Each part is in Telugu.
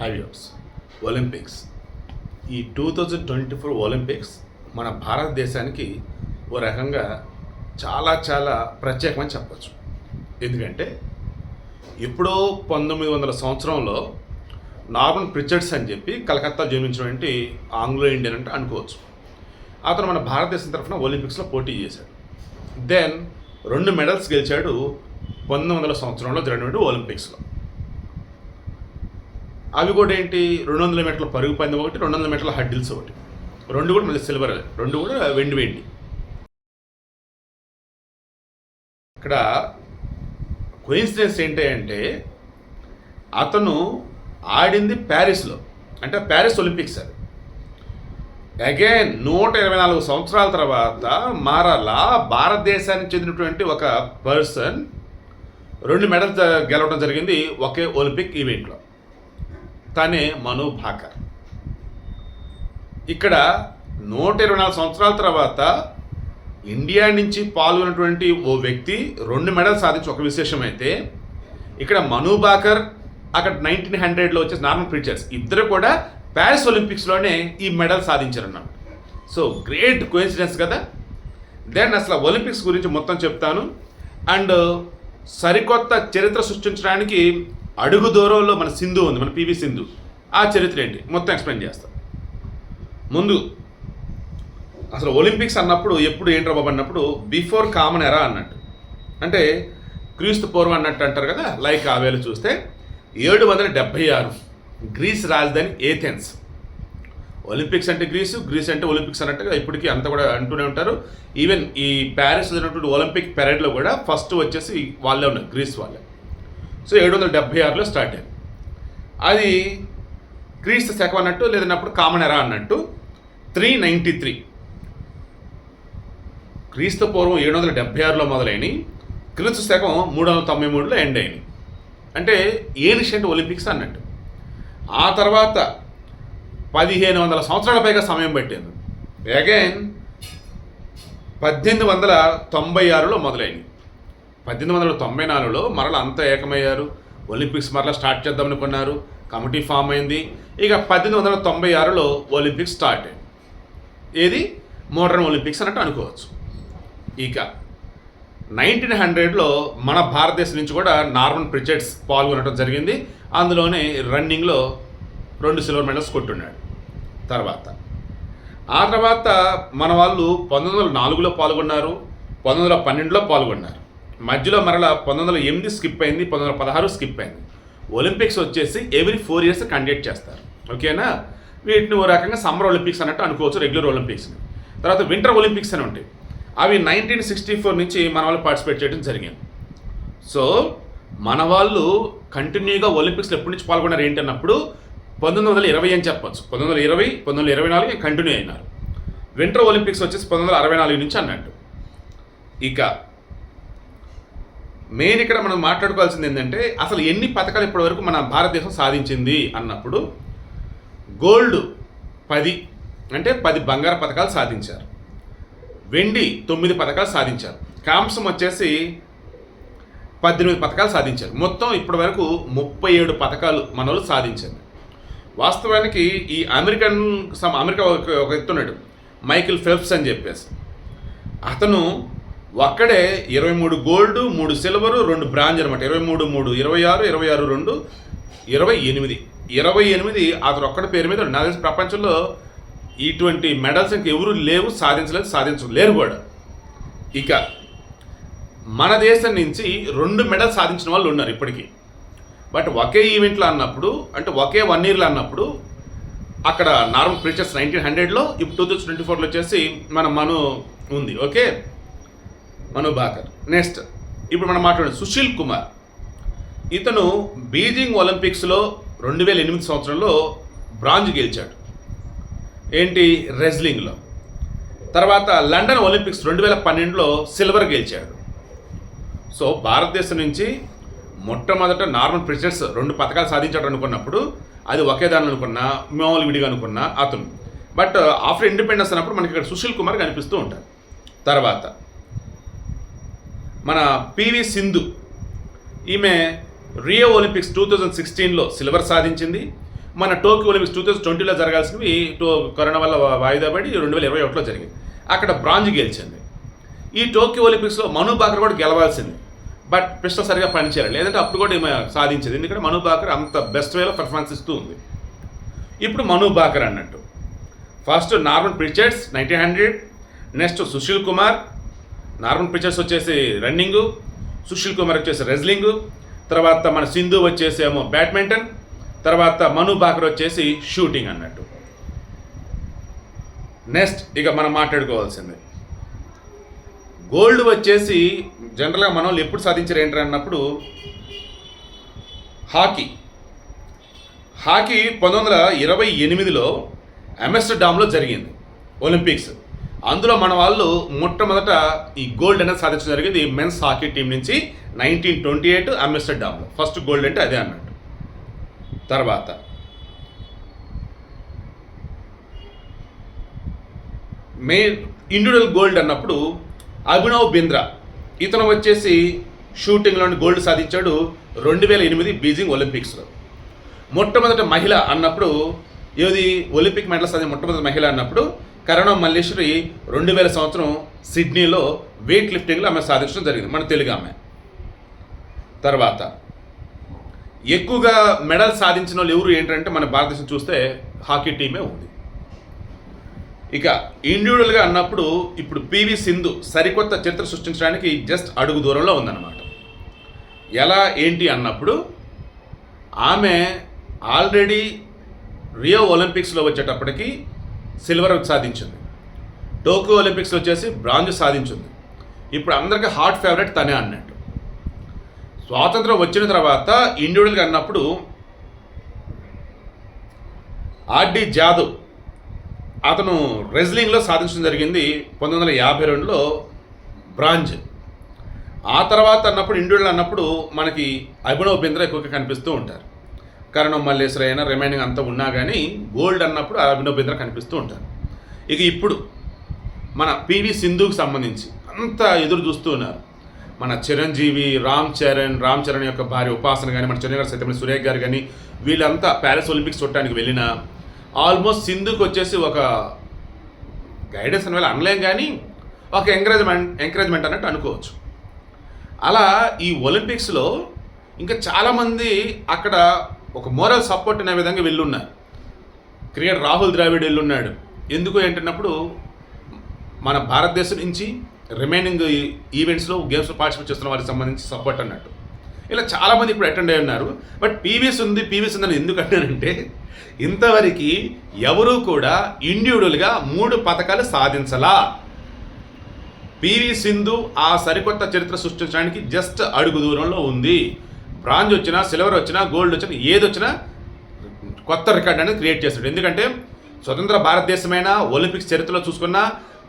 హైవ్యూస్ ఒలింపిక్స్. ఈ two thousand twenty four Olympics మన భారతదేశానికి ఓ రకంగా చాలా చాలా ప్రత్యేకమని చెప్పచ్చు. ఎందుకంటే ఎప్పుడో పంతొమ్మిది వందల సంవత్సరంలో నార్మన్ ప్రిచర్డ్స్ అని చెప్పి కలకత్తా జన్మించినటువంటి ఆంగ్లో ఇండియన్ అంటే అనుకోవచ్చు. అతను మన భారతదేశం తరఫున ఒలింపిక్స్లో పోటీ చేశాడు. దెన్ రెండు మెడల్స్ గెలిచాడు పంతొమ్మిది వందల సంవత్సరంలో జరిగినటువంటి ఒలింపిక్స్లో. అవి కూడా ఏంటి? రెండు వందల మీటర్ల పరుగు పందెం ఒకటి రెండు వందల మీటర్ల హడ్డిల్స్ ఒకటి. రెండు కూడా మళ్ళీ సిల్వర్ రెండు కూడా వెండి వెండి. ఇక్కడ కోయిన్సిడెన్స్ ఏంటి అంటే అతను ఆడింది ప్యారిస్లో. అంటే ప్యారిస్ ఒలింపిక్స్ అది. అగైన్ నూట ఇరవై నాలుగు సంవత్సరాల తర్వాత మరలా భారతదేశానికి చెందినటువంటి ఒక పర్సన్ రెండు మెడల్స్ గెలవడం జరిగింది ఒకే ఒలింపిక్ ఈవెంట్లో. తనే మను భాకర్. ఇక్కడ నూట ఇరవై నాలుగు సంవత్సరాల తర్వాత ఇండియా నుంచి పాల్గొన్నటువంటి ఓ వ్యక్తి రెండు మెడల్ సాధించి ఒక విశేషం అయితే ఇక్కడ మనుబాకర్ అక్కడ నైన్టీన్ హండ్రెడ్లో వచ్చేసి నార్మల్ ఫీచర్స్ ఇద్దరు కూడా ప్యారిస్ ఒలింపిక్స్లోనే ఈ మెడల్ సాధించారన్నమాట. సో గ్రేట్ కోయిన్సిడెన్స్ కదా. దెన్ అసలు ఒలింపిక్స్ గురించి మొత్తం చెప్తాను. అండ్ సరికొత్త చరిత్ర సృష్టించడానికి అడుగు దూరంలో మన సింధు ఉంది మన పివి సింధు. ఆ చరిత్ర ఏంటి? మొత్తం ఎక్స్ప్లెయిన్ చేస్తాం. ముందు అసలు ఒలింపిక్స్ అన్నప్పుడు ఎప్పుడు ఏంట్రా బాబు అన్నప్పుడు బిఫోర్ కామన్ ఎరా అన్నట్టు. అంటే క్రీస్తు పూర్వం అన్నట్టు అంటారు కదా లైక్ ఆ వేళ చూస్తే ఏడు వందల డెబ్భై ఆరు గ్రీస్ రాజధాని ఏథెన్స్. ఒలింపిక్స్ అంటే గ్రీసు గ్రీస్ అంటే ఒలింపిక్స్ అన్నట్టుగా ఇప్పటికీ అంత కూడా అంటూనే ఉంటారు. ఈవెన్ ఈ ప్యారిస్ జరిగినటువంటి ఒలింపిక్ పెరేడ్లో కూడా ఫస్ట్ వచ్చేసి వాళ్ళే ఉన్నారు గ్రీస్ వాళ్ళే. సో ఏడు వందల డెబ్భై ఆరులో స్టార్ట్ అయింది. అది క్రీస్తు శకం అన్నట్టు లేదన్నప్పుడు కామన్ ఎరా అన్నట్టు త్రీ నైంటీ త్రీ. క్రీస్తు పూర్వం ఏడు వందల డెబ్భై ఆరులో మొదలైనవి క్రీస్తు శకం మూడు వందల తొంభై మూడులో ఎండ్ అయినాయి. అంటే ఏనిషియంట్ ఒలింపిక్స్ అన్నట్టు. ఆ తర్వాత పదిహేను వందల సంవత్సరాల పైగా సమయం పట్టింది. అగైన్ పద్దెనిమిది వందల తొంభై ఆరులో మొదలైనవి పద్దెనిమిది వందల తొంభై నాలుగులో మరల అంతా ఏకమయ్యారు. ఒలింపిక్స్ మరలా స్టార్ట్ చేద్దాం అనుకున్నారు కమిటీ ఫామ్ అయింది. ఇక పద్దెనిమిది వందల తొంభై ఆరులో ఒలింపిక్స్ స్టార్ట్ అయింది. ఏది? మోడర్న్ ఒలింపిక్స్ అన్నట్టు అనుకోవచ్చు. ఇక నైన్టీన్ హండ్రెడ్లో మన భారతదేశం నుంచి కూడా నార్మన్ ప్రిచెట్స్ పాల్గొనడం జరిగింది. అందులోనే రన్నింగ్లో రెండు సిల్వర్ మెడల్స్ కొట్టున్నాడు. తర్వాత ఆ తర్వాత మన వాళ్ళు పంతొమ్మిది వందల నాలుగులో పాల్గొన్నారు. పంతొమ్మిది వందల పన్నెండులో పాల్గొన్నారు. మధ్యలో మరలా పంతొమ్మిది వందల ఎనిమిది స్కిప్ అయింది పంతొమ్మిది వందల పదహారు స్కిప్ అయింది. ఒలింపిక్స్ వచ్చేసి ఎవ్రీ ఫోర్ ఇయర్స్ కండక్ట్ చేస్తారు. ఓకేనా వీటిని ఓ రకంగా సమ్మర్ ఒలింపిక్స్ అన్నట్టు అనుకోవచ్చు రెగ్యులర్ ఒలింపిక్స్ తర్వాత వింటర్ ఒలింపిక్స్ అని ఉంటాయి. అవి నైన్టీన్ సిక్స్టీ ఫోర్ నుంచి మన వాళ్ళు పార్టిసిపేట్ చేయడం జరిగింది. సో మన వాళ్ళు కంటిన్యూగా ఒలింపిక్స్లో ఎప్పటి నుంచి పాల్గొన్నారు ఏంటన్నప్పుడు పంతొమ్మిది వందల ఇరవై అని చెప్పచ్చు. పంతొమ్మిది వందల ఇరవై పంతొమ్మిది వందల ఇరవై నాలుగు కంటిన్యూ అయినారు. వింటర్ ఒలింపిక్స్ వచ్చేసి పంతొమ్మిది వందల అరవై నాలుగు నుంచి అన్నట్టు. ఇక మెయిన్ ఇక్కడ మనం మాట్లాడుకోవాల్సింది ఏంటంటే అసలు ఎన్ని పథకాలు ఇప్పటివరకు మన భారతదేశం సాధించింది అన్నప్పుడు గోల్డ్ పది అంటే పది బంగారు పథకాలు సాధించారు. వెండి తొమ్మిది పథకాలు సాధించారు. కాంసం వచ్చేసి పద్దెనిమిది పథకాలు సాధించారు. మొత్తం ఇప్పటి వరకు ముప్పై ఏడు పథకాలు మన వాళ్ళు సాధించారు. వాస్తవానికి ఈ అమెరికన్ సమ్ అమెరికా ఒక ఒక ఎత్తున్నాడు. మైకిల్ ఫెల్ప్స్ అని చెప్పేసి. అతను ఒక్కడే ఇరవై మూడు గోల్డ్ మూడు సిల్వరు రెండు బ్రాంజ్ అనమాట ఇరవై మూడు మూడు ఇరవై ఆరు ఇరవై ఆరు రెండు ఇరవై ఎనిమిది. ఇరవై ఎనిమిది అతను ఒక్కడి పేరు మీద నాకు తెలిసి ప్రపంచంలో ఇటువంటి మెడల్స్ ఇంక ఎవరు లేవు సాధించలేదు సాధించలేరు కూడా. ఇక మన దేశం నుంచి రెండు మెడల్స్ సాధించిన వాళ్ళు ఉన్నారు ఇప్పటికీ. బట్ ఒకే ఈవెంట్లో అన్నప్పుడు అంటే ఒకే వన్ ఇయర్లో అన్నప్పుడు అక్కడ నార్మల్ ప్రీచర్స్ నైన్టీన్ హండ్రెడ్లో ఇప్పుడు టూ థౌజండ్ ట్వంటీ ఫోర్లో వచ్చేసి మన మను ఉంది ఓకే? మనుభాకర్. నెక్స్ట్ ఇప్పుడు మనం మాట్లాడే సుశీల్ కుమార్. ఇతను బీజింగ్ ఒలింపిక్స్లో రెండు వేల ఎనిమిది సంవత్సరంలో బ్రాంజ్ గెలిచాడు. ఏంటి? రెజ్లింగ్లో తర్వాత లండన్ ఒలింపిక్స్ రెండు వేల పన్నెండులో సిల్వర్ గెలిచాడు. సో భారతదేశం నుంచి మొట్టమొదట నార్మల్ ప్రెసిడెంట్స్ రెండు పథకాలు సాధించాడు అనుకున్నప్పుడు అది ఒకే దాని అనుకున్నా మామూలు విడిగా అనుకున్నా అతను. బట్ ఆఫ్టర్ ఇండిపెండెన్స్ అన్నప్పుడు మనకి ఇక్కడ సుశీల్ కుమార్ కనిపిస్తూ ఉంటారు తర్వాత మన పివి సింధు ఈమె రియో ఒలింపిక్స్ టూ థౌజండ్ సిక్స్టీన్లో సిల్వర్ సాధించింది. మన టోక్యో ఒలింపిక్స్ టూ థౌజండ్ ట్వంటీలో జరగాల్సినవి టో కరోనా వల్ల వాయిదా పడి రెండు వేల ఇరవై ఒకటిలో జరిగింది. అక్కడ బ్రాంజ్ గెలిచింది. ఈ టోక్యో ఒలింపిక్స్లో మను బాకర్ కూడా గెలవాల్సింది. బట్ పిస్టల్ సరిగా పనిచేయాలి లేదంటే అప్పుడు కూడా ఈమె సాధించేది. ఎందుకంటే మను బాకర్ అంత బెస్ట్ వేలో పర్ఫార్మెన్స్ ఇస్తూ ఉంది. ఇప్పుడు మను బాకర్ అన్నట్టు. First normal pictures nineteen hundred next Sushil Kumar normal pictures వచ్చేసి రన్నింగ్ సుశీల్ కుమార్ వచ్చేసి రెజ్లింగ్ తర్వాత మన సింధు వచ్చేసి ఏమో బ్యాడ్మింటన్ తర్వాత మను బాకర్ వచ్చేసి షూటింగ్ అన్నట్టు. నెక్స్ట్ ఇక మనం మాట్లాడుకోవాల్సింది. గోల్డ్ వచ్చేసి జనరల్గా మన వాళ్ళు ఎప్పుడు సాధించారు ఏంటి అన్నప్పుడు హాకీ. హాకీ పంతొమ్మిది వందల ఇరవై ఎనిమిదిలో అమెస్టర్డామ్లో జరిగింది ఒలింపిక్స్. అందులో మన వాళ్ళు మొట్టమొదట ఈ గోల్డ్ అనేది సాధించడం జరిగింది మెన్స్ హాకీ టీం నుంచి నైన్టీన్ ట్వంటీ ఎయిట్ అమెస్టర్డామ్లో. ఫస్ట్ గోల్డ్ అంటే అదే అన్నట్టు. తర్వాత. మే ఇండివిజువల్ గోల్డ్ అన్నప్పుడు అభినవ్ బింద్రా. ఇతను వచ్చేసి షూటింగ్లోని గోల్డ్ సాధించాడు రెండు వేల ఎనిమిది బీజింగ్ ఒలింపిక్స్లో. మొట్టమొదటి మహిళ అన్నప్పుడు ఏది ఒలింపిక్ మెడల్ సాధించిన మొట్టమొదటి మహిళ అన్నప్పుడు కరణం మల్లేశ్వరి రెండు వేల సంవత్సరం సిడ్నీలో వెయిట్ లిఫ్టింగ్లో ఆమె సాధించడం జరిగింది మన తెలుగు ఆమె. తర్వాత ఎక్కువగా మెడల్ సాధించిన వాళ్ళు ఎవరు ఏంటంటే మన భారతదేశం చూస్తే హాకీ టీమే ఉంది. ఇక ఇండివిజువల్గా అన్నప్పుడు ఇప్పుడు పివి సింధు సరికొత్త చరిత్ర సృష్టించడానికి జస్ట్ అడుగు దూరంలో ఉందన్నమాట. ఎలా ఏంటి అన్నప్పుడు ఆమె ఆల్రెడీ రియో ఒలింపిక్స్లో వచ్చేటప్పటికి సిల్వర్ సాధించింది. టోక్యో ఒలింపిక్స్ వచ్చేసి బ్రాంజ్ సాధించింది. ఇప్పుడు అందరికీ హాట్ ఫేవరెట్ తనే అన్నట్టు. స్వాతంత్రం వచ్చిన తర్వాత ఇండివిజువల్గా అన్నప్పుడు ఆర్డి జాదవ్ అతను రెజ్లింగ్లో సాధించడం జరిగింది పంతొమ్మిది వందల యాభై రెండులో బ్రాంజ్. ఆ తర్వాత అన్నప్పుడు ఇండివిజువల్ అన్నప్పుడు మనకి అభినవ్ బింద్రా ఎక్కువగా కనిపిస్తూ ఉంటారు. కరణం మల్లేశ్వర అయినా రిమైనింగ్ అంతా ఉన్నా కానీ గోల్డ్ అన్నప్పుడు అభినవ్ బింద్ర కనిపిస్తూ ఉంటారు. ఇక ఇప్పుడు మన పివి సింధుకు సంబంధించి అంత ఎదురు చూస్తూ ఉన్నారు. మన చిరంజీవి రామ్ చరణ్ రామ్ చరణ్ యొక్క భార్య ఉపాసన కానీ మన చిరంజీవి గారు సత్యమణి సురేఖ్ గారు కానీ వీళ్ళంతా ప్యారిస్ ఒలింపిక్స్ చూడటానికి వెళ్ళిన ఆల్మోస్ట్ సింధుకి వచ్చేసి ఒక గైడెన్స్ అని వెళ్ళి అనలేం కానీ ఒక ఎంకరేజ్మెంట్ ఎంకరేజ్మెంట్ అన్నట్టు అనుకోవచ్చు. అలా ఈ ఒలింపిక్స్లో ఇంకా చాలామంది అక్కడ ఒక మోరల్ సపోర్ట్ అనే విధంగా వెళ్ళున్నారు. క్రికెట్ రాహుల్ ద్రావిడ్ వెళ్ళున్నాడు. ఎందుకు ఏంటన్నప్పుడు మన భారతదేశం నుంచి రిమైనింగ్ ఈవెంట్స్లో గేమ్స్లో పార్టిసిపేట్ చేస్తున్న వారికి సంబంధించి సపోర్ట్ అన్నట్టు. ఇలా చాలామంది ఇప్పుడు అటెండ్ అయి ఉన్నారు. బట్ పీవీఎస్ ఉంది పీవీఎస్ ఉందని ఎందుకు అంటానంటే ఇంతవరకు ఎవరూ కూడా ఇండివిజువల్గా మూడు పథకాలు సాధించలా. పివి సింధు ఆ సరికొత్త చరిత్ర సృష్టించడానికి జస్ట్ అడుగు దూరంలో ఉంది. బ్రాంజ్ వచ్చినా సిల్వర్ వచ్చినా గోల్డ్ వచ్చినా ఏది వచ్చినా కొత్త రికార్డ్ అనేది క్రియేట్ చేస్తాడు. ఎందుకంటే స్వతంత్ర భారతదేశమైన ఒలింపిక్స్ చరిత్రలో చూసుకున్న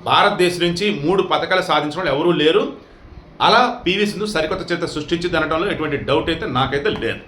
భారతదేశం నుంచి మూడు పథకాలు సాధించడం వాళ్ళు ఎవరూ లేరు. అలా పివి సింధు సరికొత్త చరిత్ర సృష్టించింది అనడంలో ఎటువంటి డౌట్ అయితే నాకైతే లేదు.